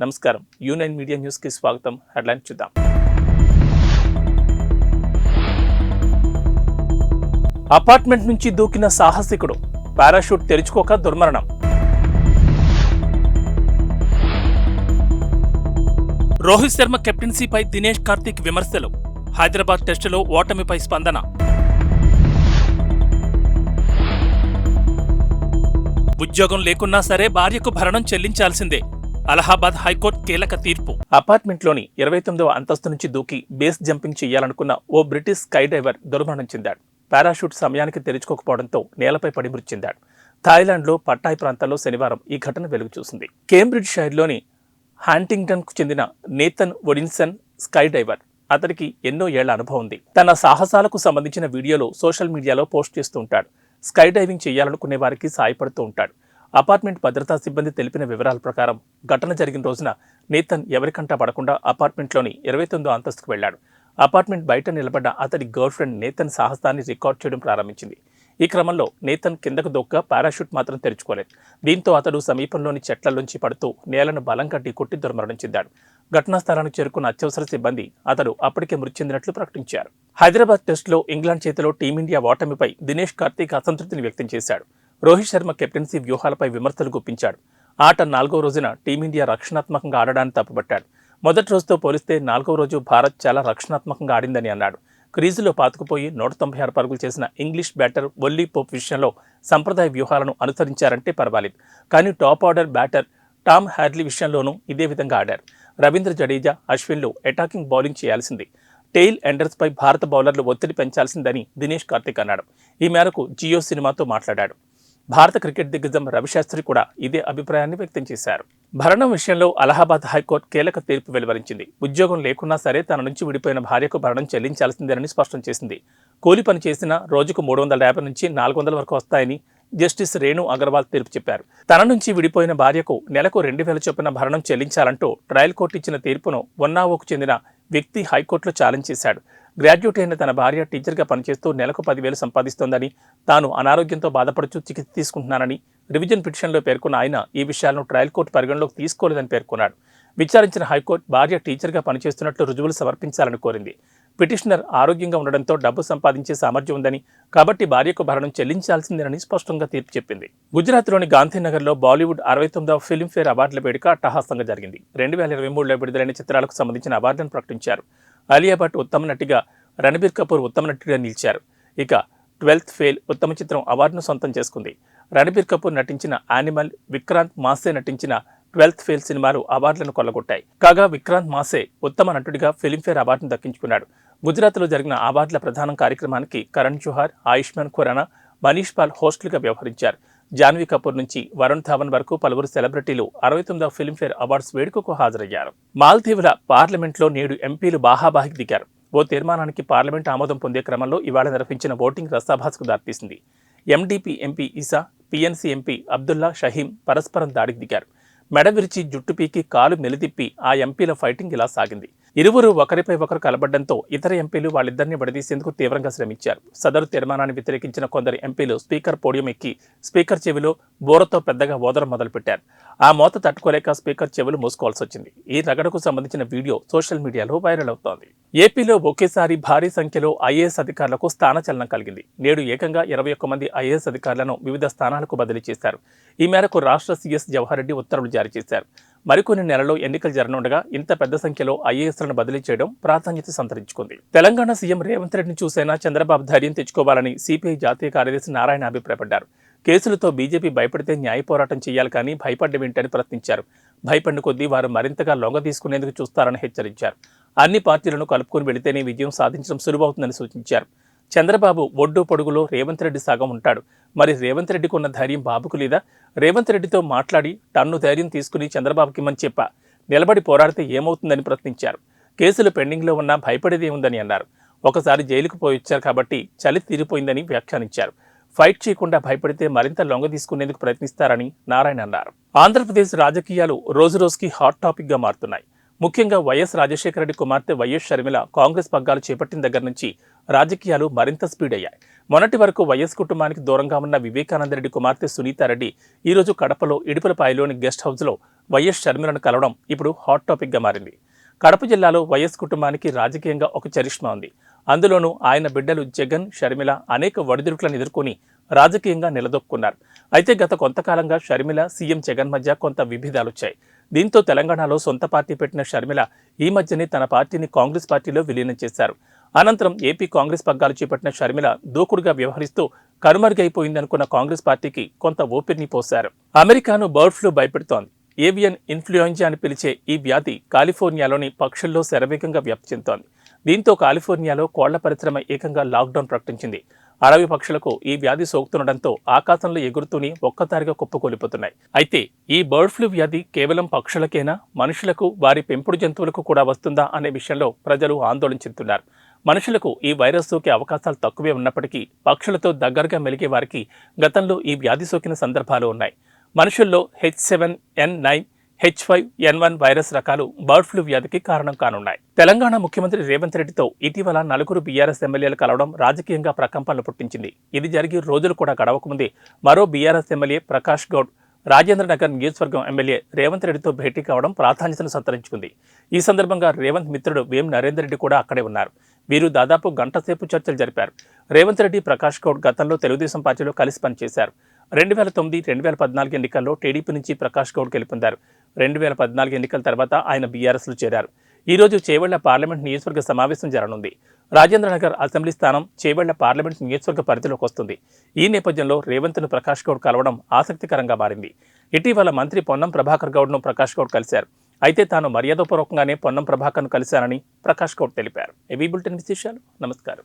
నమస్కారం. యూనైన్ మీడియా న్యూస్కి స్వాగతం. హెడ్లైన్ చూద్దాం. అపార్ట్మెంట్ నుంచి దూకిన సాహసికుడు. పారాషూట్ తెరుచుకోక దుర్మరణం. రోహిత్ శర్మ కెప్టెన్సీపై దినేష్ కార్తిక్ విమర్శలు. హైదరాబాద్ టెస్టులో ఓటమిపై స్పందన. ఉద్యోగం లేకున్నా సరే భార్యకు భరణం చెల్లించాల్సిందే. అలహాబాద్ హైకోర్టు కీలక తీర్పు. అపార్ట్మెంట్లోని ఇరవై తొమ్మిదవ అంతస్తు నుంచి దూకి బేస్ జంపింగ్ చేయాలనుకున్న ఓ బ్రిటిష్ స్కై డైవర్ దుర్మరణం చెందాడు. పారాషూట్ సమయానికి తెరుచుకోకపోవడంతో నేలపై పడి మృతి చెందాడు. థాయిలాండ్లో పట్టాయి ప్రాంతాల్లో శనివారం ఈ ఘటన వెలుగు చూసింది కేంబ్రిడ్జ్ షైర్లోని హాంటింగ్టన్కు చెందిన నేతన్ ఒడిన్సన్ స్కై డైవర్ అతనికి ఎన్నో ఏళ్ళ అనుభవం ఉంది. తన సాహసాలకు సంబంధించిన వీడియోలు సోషల్ మీడియాలో పోస్ట్ చేస్తూ ఉంటాడు. స్కై డైవింగ్ చేయాలనుకునే వారికి సాయపడుతూ ఉంటాడు. అపార్ట్మెంట్ భద్రతా సిబ్బంది తెలిపిన వివరాల ప్రకారం ఘటన జరిగిన రోజున నేతన్ ఎవరికంటా పడకుండా అపార్ట్మెంట్లోని ఇరవై తొమ్మిదో అంతస్తుకు వెళ్ళాడు అపార్ట్మెంట్ బయట నిలబడ్డ అతడి గర్ల్ ఫ్రెండ్ నేతన్ సాహసాన్ని రికార్డ్ చేయడం ప్రారంభించింది. ఈ క్రమంలో నేతన్ కిందకు దొక్క పారాషూట్ మాత్రం తెరుచుకోలేదు. దీంతో అతడు సమీపంలోని చెట్లలోంచి పడుతూ నేలను బలంగా ఢీకొట్టి దుర్మరణం చెందాడు. ఘటనా స్థలానికి చేరుకున్న అత్యవసర సిబ్బంది అతడు అప్పటికే మృతి చెందినట్లు ప్రకటించారు. హైదరాబాద్ టెస్టులో ఇంగ్లాండ్ చేతిలో టీమిండియా ఓటమిపై దినేష్ కార్తీక్ అసంతృప్తిని వ్యక్తం చేశాడు. రోహిత్ శర్మ కెప్టెన్సీ వ్యూహాలపై విమర్శలు గుప్పించాడు. ఆట నాలుగో రోజున టీమిండియా రక్షణాత్మకంగా ఆడడాన్ని తప్పుపట్టాడు. మొదటి రోజుతో పోలిస్తే నాలుగో రోజు భారత్ చాలా రక్షణాత్మకంగా ఆడిందని అన్నాడు. క్రీజులో పాతుకుపోయి నూట తొంభై ఆరు పరుగులు చేసిన ఇంగ్లీష్ బ్యాటర్ ఒల్లీ పోప్ విషయంలో సంప్రదాయ వ్యూహాలను అనుసరించారంటే పర్వాలేదు. కానీ top order batter Tom Hadley విషయంలోనూ ఇదే విధంగా ఆడారు. రవీంద్ర జడేజా అశ్విన్లు అటాకింగ్ బౌలింగ్ చేయాల్సింది. టెయిల్ ఎండర్స్పై భారత బౌలర్లు ఒత్తిడి పెంచాల్సిందని దినేష్ కార్తిక్ అన్నాడు. ఈ మేరకు జియో సినిమాతో మాట్లాడాడు. భారత క్రికెట్ దిగ్గజం రవిశాస్త్రి కూడా ఇదే అభిప్రాయాన్ని వ్యక్తం చేశారు. భరణం విషయంలో అలహాబాద్ హైకోర్టు కీలక తీర్పు వెలువరించింది. ఉద్యోగం లేకున్నా సరే తన నుంచి విడిపోయిన భార్యకు భరణం చెల్లించాల్సిందేనని స్పష్టం చేసింది. కూలి పని చేసిన రోజుకు మూడు వందల యాభై నుంచి నాలుగు వందల వరకు వస్తాయని జస్టిస్ రేణు అగర్వాల్ తీర్పు చెప్పారు. తన నుంచి విడిపోయిన భార్యకు నెలకు రెండు వేల చొప్పున భరణం చెల్లించాలంటూ ట్రయల్ కోర్టు ఇచ్చిన తీర్పును ఒన్నావోకు చెందిన వ్యక్తి హైకోర్టులో ఛాలెంజ్ చేశాడు. గ్రాడ్యుయేట్ అయిన తన భార్య టీచర్గా పనిచేస్తూ నెలకు పదివేలు సంపాదిస్తోందని తాను అనారోగ్యంతో బాధపడుతూ చికిత్స తీసుకుంటున్నానని రివిజన్ పిటిషన్లో పేర్కొన్న ఆయన ఈ విషయాలను ట్రయల్ కోర్టు పరిగణలోకి తీసుకోలేదని పేర్కొన్నాడు. విచారించిన హైకోర్టు భార్య టీచర్గా పనిచేస్తున్నట్లు రుజువులు సమర్పించాలని కోరింది. పిటిషనర్ ఆరోగ్యంగా ఉండడంతో డబ్బు సంపాదించే సామర్థ్యం ఉందని కాబట్టి భార్యకు భరణం చెల్లించాల్సిందేనని స్పష్టంగా తీర్పు చెప్పింది. గుజరాత్లోని గాంధీనగర్లో బాలీవుడ్ అరవై తొమ్మిదవ ఫిల్మ్ఫేర్ అవార్డుల వేడుక అట్టహాసంగా జరిగింది. రెండు వేల ఇరవై మూడులో విడుదలైన చిత్రాలకు సంబంధించిన అవార్డులను ప్రకటించారు. అలియా భట్ ఉత్తమ నటిగా రణబీర్ కపూర్ ఉత్తమ నటిగా నిలిచారు. ఇక ట్వెల్త్ ఫెయిల్ ఉత్తమ చిత్రం అవార్డును సొంతం చేసుకుంది. రణబీర్ కపూర్ నటించిన యానిమల్ విక్రాంత్ మాసే నటించిన ట్వెల్త్ ఫెయిల్ సినిమాలు అవార్డులను కొల్లగొట్టాయి. కాగా విక్రాంత్ మాసే ఉత్తమ నటుడిగా ఫిల్మ్ఫేర్ అవార్డును దక్కించుకున్నాడు. గుజరాత్లో జరిగిన అవార్డుల ప్రధాన కార్యక్రమానికి కరణ్ జోహార్ ఆయుష్మాన్ ఖురానా మనీష్ పాల్ హోస్టులుగా వ్యవహరించారు. జాన్వీ కపూర్ నుంచి వరుణ్ ధావన్ వరకు పలువురు సెలబ్రిటీలు అరవై తొమ్మిదవ ఫిల్మ్ఫేర్ అవార్డ్స్ వేడుకకు హాజరయ్యారు. మాల్దీవుల పార్లమెంట్లో నేడు ఎంపీలు బాహాబాహికి దిగారు. ఓ తీర్మానానికి పార్లమెంట్ ఆమోదం పొందే క్రమంలో ఇవాళ నిర్వహించిన ఓటింగ్ రస్తాభాస్కు దారితీసింది. MDP MP Eesa PNC MP Abdulla Shaheem పరస్పరం దాడికి దిగారు. మెడ విరిచి జుట్టు పీకి కాలు మెలితిప్పి ఆ ఎంపీల ఫైటింగ్ ఇలా సాగింది. ఇరువురు ఒకరిపై ఒకరు కలబడ్డంతో ఇతర ఎంపీలు వాళ్ళిద్దరిని విడదీసేందుకు తీవ్రంగా శ్రమించారు. సదరు తీర్మానాన్ని వ్యతిరేకించిన కొందరు ఎంపీలు స్పీకర్ పోడియం ఎక్కి స్పీకర్ చెవిలో బోరతో పెద్దగా ఓదరం మొదలుపెట్టారు. ఆ మోత తట్టుకోలేక స్పీకర్ చెవులు మూసుకోవాల్సి వచ్చింది. ఈ రగడకు సంబంధించిన వీడియో సోషల్ మీడియాలో వైరల్ అవుతోంది. ఏపీలో ఒకేసారి భారీ సంఖ్యలో ఐఏఎస్ అధికారులకు స్థానచలనం కలిగింది. నేడు ఏకంగా ఇరవై ఒక్క మంది ఐఏఎస్ అధికారులను వివిధ స్థానాలకు బదిలీ చేశారు. ఈ మేరకు రాష్ట్ర సీఎస్ జవహర్ రెడ్డి ఉత్తర్వులు జారీ చేశారు. మరికొన్ని నెలల్లో ఎన్నికలు జరగనుండగా ఇంత పెద్ద సంఖ్యలో ఐఏఎస్లను బదిలీ చేయడం ప్రాధాన్యత సంతరించుకుంది. తెలంగాణ సీఎం రేవంత్ రెడ్డిని చూసైనా చంద్రబాబు ధైర్యం తెచ్చుకోవాలని సిపిఐ జాతీయ కార్యదర్శి నారాయణ అభిప్రాయపడ్డారు. కేసులతో బీజేపీ భయపడితే న్యాయ పోరాటం చేయాలి కానీ భయపడ్డ వింటని ప్రశ్నించారు. భయపడిన కొద్దీ వారు మరింతగా లొంగ తీసుకునేందుకు చూస్తారని హెచ్చరించారు. అన్ని పార్టీలను కలుపుకొని వెళితేనే విజయం సాధించడం సులువవుతుందని సూచించారు. చంద్రబాబు ఒడ్డు పొడుగులో రేవంత్ రెడ్డి సగం ఉంటాడు. మరి రేవంత్ రెడ్డికి ఉన్న ధైర్యం బాబుకు లేదా? రేవంత్ రెడ్డితో మాట్లాడి టన్ను ధైర్యం తీసుకుని చంద్రబాబుకి ఇమ్మని చెప్పా. నిలబడి పోరాడితే ఏమవుతుందని ప్రశ్నించారు. కేసులు పెండింగ్లో ఉన్నా భయపడేది ఏముందని అన్నారు. ఒకసారి జైలుకు పోయి వచ్చారు కాబట్టి చలి తీరిపోయిందని వ్యాఖ్యానించారు. ఫైట్ చేయకుండా భయపడితే మరింత లొంగ తీసుకునేందుకు ప్రయత్నిస్తారని నారాయణ అన్నారు. ఆంధ్రప్రదేశ్ రాజకీయాలు రోజురోజుకి హాట్ టాపిక్గా మారుతున్నాయి. ముఖ్యంగా వైఎస్ రాజశేఖర రెడ్డి కుమార్తె వైఎస్ షర్మిల కాంగ్రెస్ పగ్గాలు చేపట్టిన దగ్గర నుంచి రాజకీయాలు మరింత స్పీడ్ అయ్యాయి మొన్నటి వరకు వైఎస్ కుటుంబానికి దూరంగా ఉన్న వివేకానందరెడ్డి కుమార్తె సునీతారెడ్డి ఈరోజు కడపలో ఇడుపులపాయలోని గెస్ట్ హౌస్లో వైఎస్ షర్మిలను కలవడం ఇప్పుడు హాట్ టాపిక్గా మారింది. కడప జిల్లాలో వైఎస్ కుటుంబానికి రాజకీయంగా ఒక చరిష్మా ఉంది. అందులోనూ ఆయన బిడ్డలు జగన్ షర్మిల అనేక వడిదుడుకులను ఎదుర్కొని రాజకీయంగా నిలదొక్కున్నారు. అయితే గత కొంతకాలంగా షర్మిల సీఎం జగన్ మధ్య కొంత విభేదాలొచ్చాయి. దీంతో తెలంగాణలో సొంత పార్టీ పెట్టిన షర్మిల ఈ మధ్యనే తన పార్టీని కాంగ్రెస్ పార్టీలో విలీనం చేశారు. అనంతరం ఏపీ కాంగ్రెస్ పగ్గాలు చేపట్టిన షర్మిల దూకుడుగా వ్యవహరిస్తూ కనుమరుగైపోయిందనుకున్న కాంగ్రెస్ పార్టీకి కొంత ఊపిరిని పోశారు. అమెరికాను బర్డ్ ఫ్లూ భయపెడుతోంది. ఏవియన్ ఇన్ఫ్లుయెంజా అని పిలిచే ఈ వ్యాధి కాలిఫోర్నియాలోని పక్షుల్లో శరవేగంగా వ్యాప్తి చెందుతోంది దీంతో కాలిఫోర్నియాలో కోళ్ళ పరిశ్రమ ఏకంగా లాక్డౌన్ ప్రకటించింది. అడవి పక్షులకు ఈ వ్యాధి సోకుతుండటంతో ఆకాశంలో ఎగురుతూని ఒక్కసారిగా కుప్పకూలిపోతున్నాయి అయితే ఈ బర్డ్ ఫ్లూ వ్యాధి కేవలం పక్షులకేనా? మనుషులకు వారి పెంపుడు జంతువులకు కూడా వస్తుందా అనే విషయంలో ప్రజలు ఆందోళన చెందుతున్నారు. మనుషులకు ఈ వైరస్ సోకే అవకాశాలు తక్కువే ఉన్నప్పటికీ పక్షులతో దగ్గరగా మెలిగే వారికి గతంలో ఈ వ్యాధి సోకిన సందర్భాలు ఉన్నాయి. మనుషుల్లో H seven N nine H five N one virus రకాలు బర్డ్ ఫ్లూ వ్యాధికి కారణం కానున్నాయి. తెలంగాణ ముఖ్యమంత్రి రేవంత్ రెడ్డితో ఇటీవల నలుగురు బీఆర్ఎస్ ఎమ్మెల్యేలు కలవడం రాజకీయంగా ప్రకంపనలు పుట్టించింది. ఇది జరిగి రోజులు కూడా గడవకముందే మరో బీఆర్ఎస్ ఎమ్మెల్యే ప్రకాష్ గౌడ్ రాజేంద్ర నగర్ నియోజకవర్గం ఎమ్మెల్యే రేవంత్ రెడ్డితో భేటీ కావడం ప్రాధాన్యతను సంతరించుకుంది. ఈ సందర్భంగా రేవంత్ మిత్రుడు వేం నరేందర్ రెడ్డి కూడా అక్కడే ఉన్నారు. వీరు దాదాపు గంట సేపు చర్చలు జరిపారు. రేవంత్ రెడ్డి ప్రకాష్ గౌడ్ గతంలో తెలుగుదేశం పార్టీలో కలిసి పనిచేశారు. రెండు వేల తొమ్మిది రెండు వేల పద్నాలుగు ఎన్నికల్లో టీడీపీ నుంచి ప్రకాష్ గౌడ్ గెలుపొందారు. రెండు వేల పద్నాలుగు ఎన్నికల తర్వాత ఆయన బీఆర్ఎస్లో చేరారు. ఈ రోజు చేవెళ్ళ పార్లమెంట్ నియోజకవర్గ సమావేశం జరగనుంది. రాజేంద్రనగర్ అసెంబ్లీ స్థానం చేవెళ్ళ పార్లమెంట్ నియోజకవర్గ పరిధిలోకి వస్తుంది. ఈ నేపథ్యంలో రేవంత్ను ప్రకాష్ గౌడ్ కలవడం ఆసక్తికరంగా మారింది. ఇటీవల మంత్రి పొన్నం ప్రభాకర్ గౌడ్ను ప్రకాష్ గౌడ్ కలిశారు. అయితే తాను మర్యాదపూర్వకంగానే పొన్నం ప్రభాకర్ను కలిశారని ప్రకాష్ గౌడ్ తెలిపారు. ఏబీ బులెటిన్ విశేషాలు? నమస్కారం.